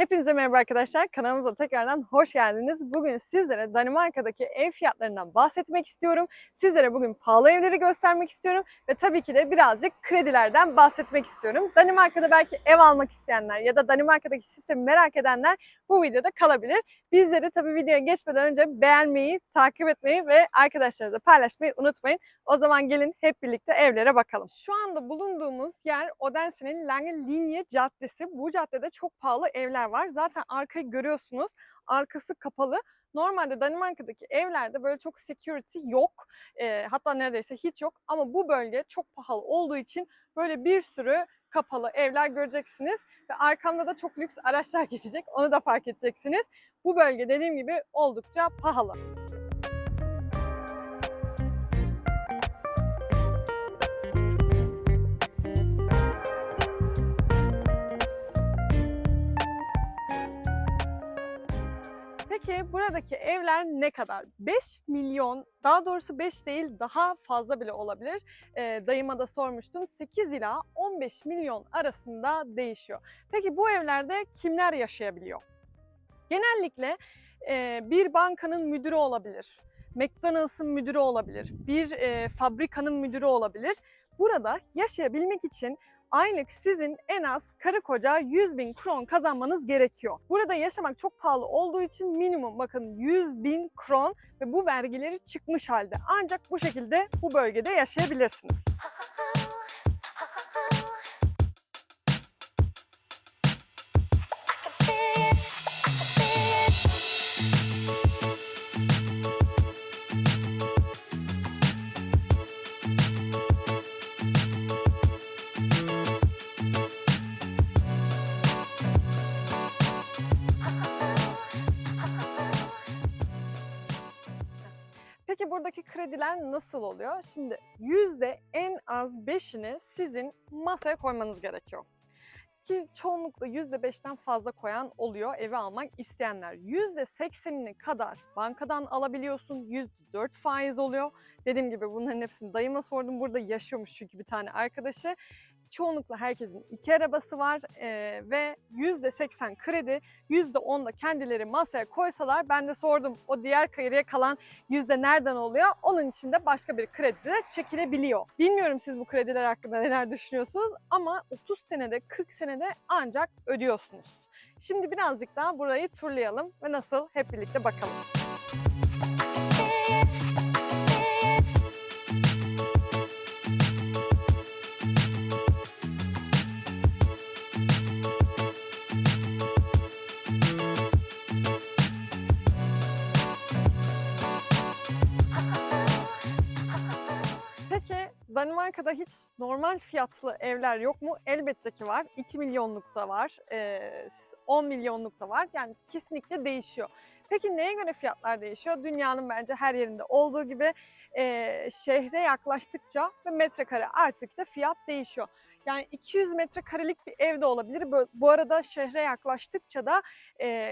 Hepinize merhaba arkadaşlar. Kanalımıza tekrardan hoş geldiniz. Bugün sizlere Danimarka'daki ev fiyatlarından bahsetmek istiyorum. Sizlere bugün pahalı evleri göstermek istiyorum ve tabii ki de birazcık kredilerden bahsetmek istiyorum. Danimarka'da belki ev almak isteyenler ya da Danimarka'daki sistemi merak edenler bu videoda kalabilir. Bizleri tabii videoya geçmeden önce beğenmeyi, takip etmeyi ve arkadaşlarınızla paylaşmayı unutmayın. O zaman gelin hep birlikte evlere bakalım. Şu anda bulunduğumuz yer Odense'nin Lange Linie Caddesi. Bu caddede çok pahalı evler var. Zaten arkayı görüyorsunuz. Arkası kapalı. Normalde Danimarka'daki evlerde böyle çok security yok. Ee, hatta neredeyse hiç yok. Ama bu bölge çok pahalı olduğu için böyle bir sürü kapalı evler göreceksiniz. Ve arkamda da çok lüks araçlar geçecek. Onu da fark edeceksiniz. Bu bölge dediğim gibi oldukça pahalı. Peki buradaki evler ne kadar? 5 milyon, daha doğrusu 5 değil daha fazla bile olabilir. E, dayıma da sormuştum. 8 ila 15 milyon arasında değişiyor. Peki bu evlerde kimler yaşayabiliyor? Genellikle e, bir bankanın müdürü olabilir. McDonald's'ın müdürü olabilir. Bir e, fabrikanın müdürü olabilir. Burada yaşayabilmek için aylık sizin en az karı koca 100 bin kron kazanmanız gerekiyor. Burada yaşamak çok pahalı olduğu için minimum bakın 100 bin kron ve bu vergileri çıkmış halde. Ancak bu şekilde bu bölgede yaşayabilirsiniz. buradaki krediler nasıl oluyor? Şimdi yüzde en az 5'ini sizin masaya koymanız gerekiyor. Ki çoğunlukla yüzde beşten fazla koyan oluyor evi almak isteyenler. Yüzde seksenini kadar bankadan alabiliyorsun. Yüzde dört faiz oluyor. Dediğim gibi bunların hepsini dayıma sordum. Burada yaşıyormuş çünkü bir tane arkadaşı. Çoğunlukla herkesin iki arabası var ee, ve %80 kredi, %10 da kendileri masaya koysalar ben de sordum o diğer geriye kalan yüzde nereden oluyor? Onun için de başka bir kredi de çekilebiliyor. Bilmiyorum siz bu krediler hakkında neler düşünüyorsunuz ama 30 senede 40 senede ancak ödüyorsunuz. Şimdi birazcık daha burayı turlayalım ve nasıl hep birlikte bakalım. Peki Danimarka'da hiç normal fiyatlı evler yok mu? Elbette ki var. 2 milyonluk da var, eee, 10 milyonluk da var. Yani kesinlikle değişiyor. Peki neye göre fiyatlar değişiyor? Dünyanın bence her yerinde olduğu gibi şehre yaklaştıkça ve metrekare arttıkça fiyat değişiyor. Yani 200 metrekarelik bir ev de olabilir. Bu- arada şehre yaklaştıkça da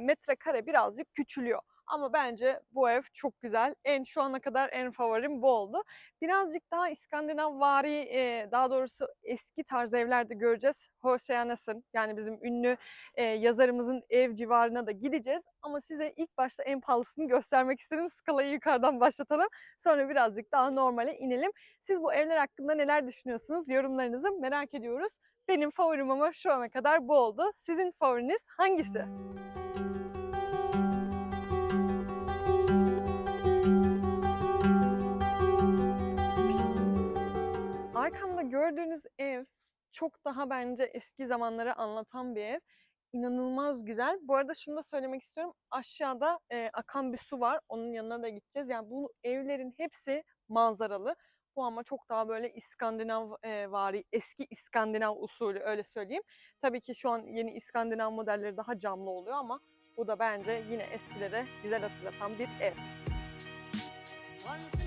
metrekare birazcık küçülüyor. Ama bence bu ev çok güzel. En şu ana kadar en favorim bu oldu. Birazcık daha İskandinavvari, e, daha doğrusu eski tarz evlerde göreceğiz. H.C. Andersen yani bizim ünlü e, yazarımızın ev civarına da gideceğiz. Ama size ilk başta en pahalısını göstermek istedim. Skalayı yukarıdan başlatalım. Sonra birazcık daha normale inelim. Siz bu evler hakkında neler düşünüyorsunuz? Yorumlarınızı merak ediyoruz. Benim favorim ama şu ana kadar bu oldu. Sizin favoriniz hangisi? Arkamda gördüğünüz ev çok daha bence eski zamanları anlatan bir ev. İnanılmaz güzel. Bu arada şunu da söylemek istiyorum. Aşağıda e, akan bir su var. Onun yanına da gideceğiz. Yani bu evlerin hepsi manzaralı. Bu ama çok daha böyle İskandinav e, vari, eski İskandinav usulü öyle söyleyeyim. Tabii ki şu an yeni İskandinav modelleri daha camlı oluyor ama bu da bence yine eskilere güzel hatırlatan bir ev. Once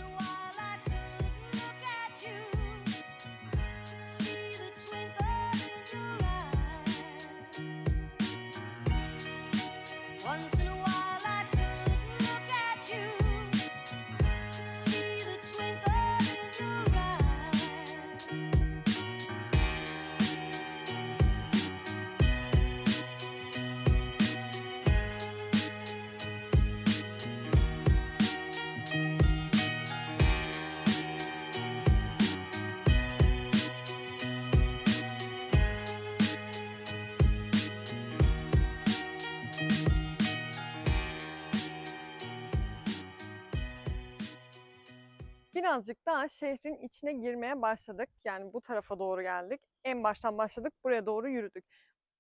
birazcık daha şehrin içine girmeye başladık. Yani bu tarafa doğru geldik. En baştan başladık, buraya doğru yürüdük.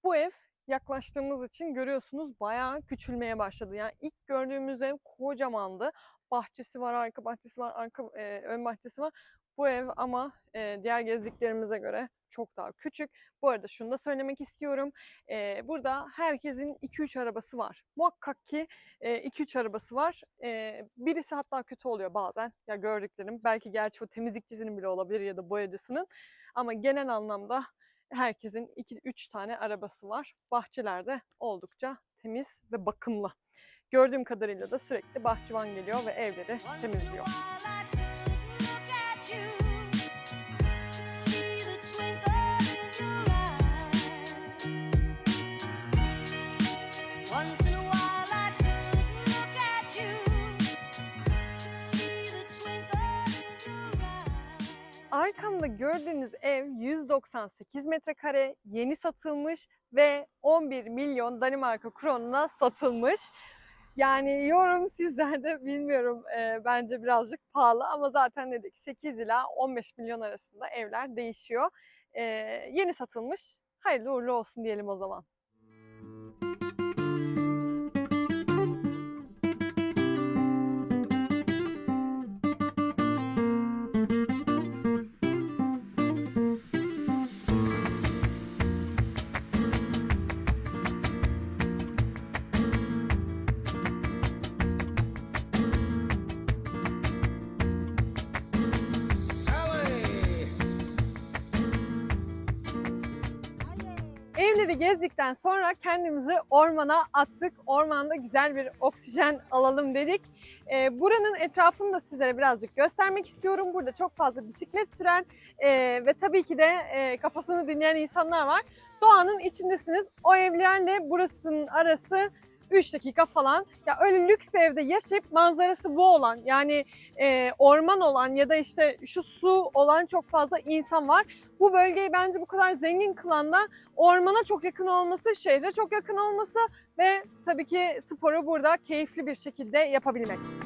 Bu ev yaklaştığımız için görüyorsunuz bayağı küçülmeye başladı. Yani ilk gördüğümüz ev kocamandı. Bahçesi var, arka bahçesi var, arka e, ön bahçesi var. Bu ev ama e, diğer gezdiklerimize göre çok daha küçük. Bu arada şunu da söylemek istiyorum. E, burada herkesin 2-3 arabası var. Muhakkak ki 2-3 arabası var. E, birisi hatta kötü oluyor bazen. Ya gördüklerim. Belki gerçi o temizlikçisinin bile olabilir ya da boyacısının. Ama genel anlamda herkesin 2-3 tane arabası var. Bahçelerde oldukça temiz ve bakımlı. Gördüğüm kadarıyla da sürekli bahçıvan geliyor ve evleri temizliyor. Arkamda gördüğünüz ev 198 metrekare, yeni satılmış ve 11 milyon Danimarka kronuna satılmış. Yani yorum sizlerde bilmiyorum e, bence birazcık pahalı ama zaten dedik 8 ila 15 milyon arasında evler değişiyor. E, yeni satılmış. Hayırlı uğurlu olsun diyelim o zaman. Gezdikten sonra kendimizi ormana attık. Ormanda güzel bir oksijen alalım dedik. Ee, buranın etrafını da sizlere birazcık göstermek istiyorum. Burada çok fazla bisiklet süren e, ve tabii ki de e, kafasını dinleyen insanlar var. Doğanın içindesiniz. O evlerle burasının arası 3 dakika falan. Ya öyle lüks bir evde yaşayıp manzarası bu olan yani e, orman olan ya da işte şu su olan çok fazla insan var. Bu bölgeyi bence bu kadar zengin kılan da ormana çok yakın olması, şehre çok yakın olması ve tabii ki sporu burada keyifli bir şekilde yapabilmek.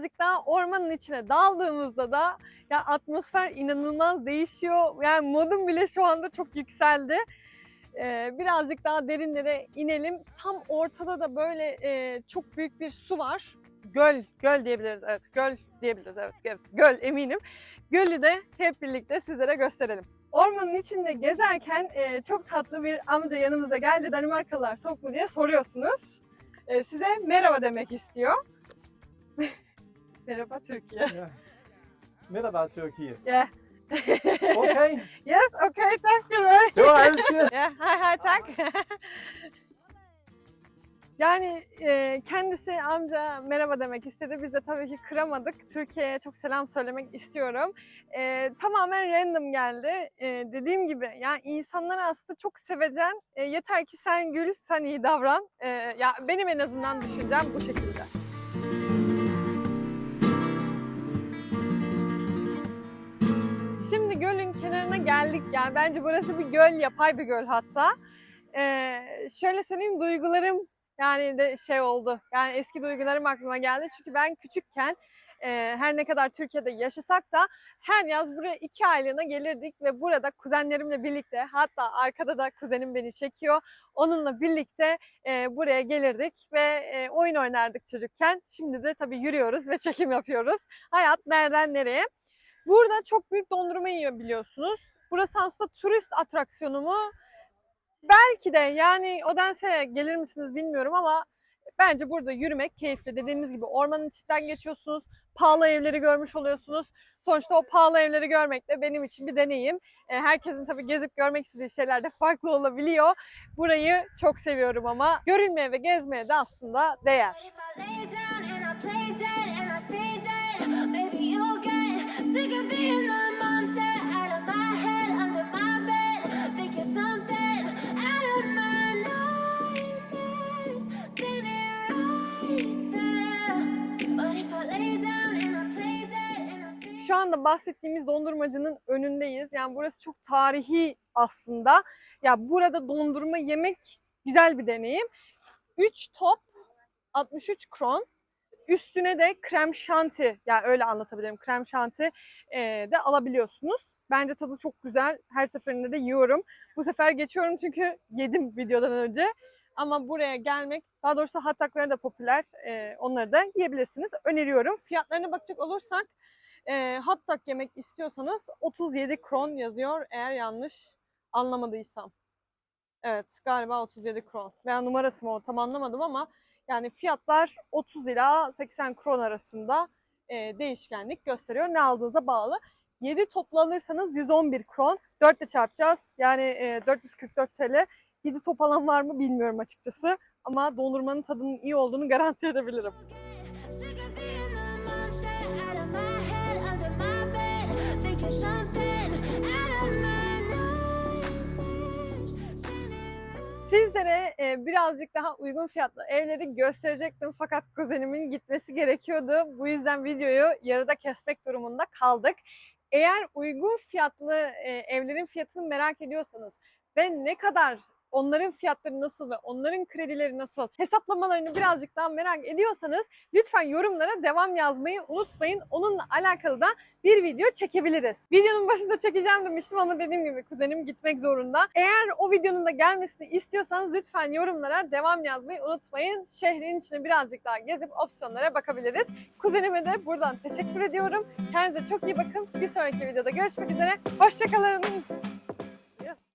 Birazcık daha ormanın içine daldığımızda da ya atmosfer inanılmaz değişiyor. Yani modum bile şu anda çok yükseldi. Ee, birazcık daha derinlere inelim. Tam ortada da böyle e, çok büyük bir su var. Göl, göl diyebiliriz. Evet, göl diyebiliriz. Evet, evet göl eminim. Gölü de hep birlikte sizlere gösterelim. Ormanın içinde gezerken e, çok tatlı bir amca yanımıza geldi. Danimarkalılar soğuk mu diye soruyorsunuz. E, size merhaba demek istiyor. Merhaba Türkiye. Merhaba Türkiye. Yeah. Okay. yes, okay, alles siger. Ya, hay hay tak. yani e, kendisi amca merhaba demek istedi. Biz de tabii ki kıramadık. Türkiye'ye çok selam söylemek istiyorum. E, tamamen random geldi. E, dediğim gibi yani insanlar aslında çok sevecen. E, yeter ki sen gül, sen iyi davran. E, ya benim en azından düşüncem bu şekilde. Gölün kenarına geldik. Yani bence burası bir göl, yapay bir göl hatta. Ee, şöyle söyleyeyim duygularım yani de şey oldu. Yani eski duygularım aklıma geldi. Çünkü ben küçükken e, her ne kadar Türkiye'de yaşasak da her yaz buraya iki aylığına gelirdik ve burada kuzenlerimle birlikte hatta arkada da kuzenim beni çekiyor. Onunla birlikte e, buraya gelirdik ve e, oyun oynardık çocukken. Şimdi de tabii yürüyoruz ve çekim yapıyoruz. Hayat nereden nereye? Burada çok büyük dondurma yiyor biliyorsunuz. Burası aslında turist atraksiyonu mu? Belki de yani Odense'ye gelir misiniz bilmiyorum ama bence burada yürümek keyifli. Dediğimiz gibi ormanın içinden geçiyorsunuz. Pahalı evleri görmüş oluyorsunuz. Sonuçta o pahalı evleri görmek de benim için bir deneyim. E, Herkesin tabii gezip görmek istediği şeyler de farklı olabiliyor. Burayı çok seviyorum ama görülmeye ve gezmeye de aslında değer. Stay anda bahsettiğimiz dondurmacının önündeyiz. Yani burası çok tarihi aslında. Ya burada dondurma yemek güzel bir deneyim. 3 top 63 kron. Üstüne de krem şanti, yani öyle anlatabilirim. Krem şanti e, de alabiliyorsunuz. Bence tadı çok güzel. Her seferinde de yiyorum. Bu sefer geçiyorum çünkü yedim videodan önce. Ama buraya gelmek, daha doğrusu hot dogları da popüler. E, onları da yiyebilirsiniz. Öneriyorum. Fiyatlarına bakacak olursak e, dog yemek istiyorsanız 37 kron yazıyor eğer yanlış anlamadıysam. Evet galiba 37 kron. Veya numarası mı o tam anlamadım ama yani fiyatlar 30 ila 80 kron arasında e, değişkenlik gösteriyor. Ne aldığınıza bağlı. 7 toplu alırsanız 111 kron. 4 ile çarpacağız. Yani e, 444 TL. 7 top alan var mı bilmiyorum açıkçası. Ama dondurmanın tadının iyi olduğunu garanti edebilirim. Sick Sizlere e, birazcık daha uygun fiyatlı evleri gösterecektim fakat kuzenimin gitmesi gerekiyordu. Bu yüzden videoyu yarıda kesmek durumunda kaldık. Eğer uygun fiyatlı e, evlerin fiyatını merak ediyorsanız ve ne kadar onların fiyatları nasıl ve onların kredileri nasıl hesaplamalarını birazcık daha merak ediyorsanız lütfen yorumlara devam yazmayı unutmayın. Onunla alakalı da bir video çekebiliriz. Videonun başında çekeceğim demiştim ama dediğim gibi kuzenim gitmek zorunda. Eğer o videonun da gelmesini istiyorsanız lütfen yorumlara devam yazmayı unutmayın. Şehrin içine birazcık daha gezip opsiyonlara bakabiliriz. Kuzenime de buradan teşekkür ediyorum. Kendinize çok iyi bakın. Bir sonraki videoda görüşmek üzere. Hoşçakalın.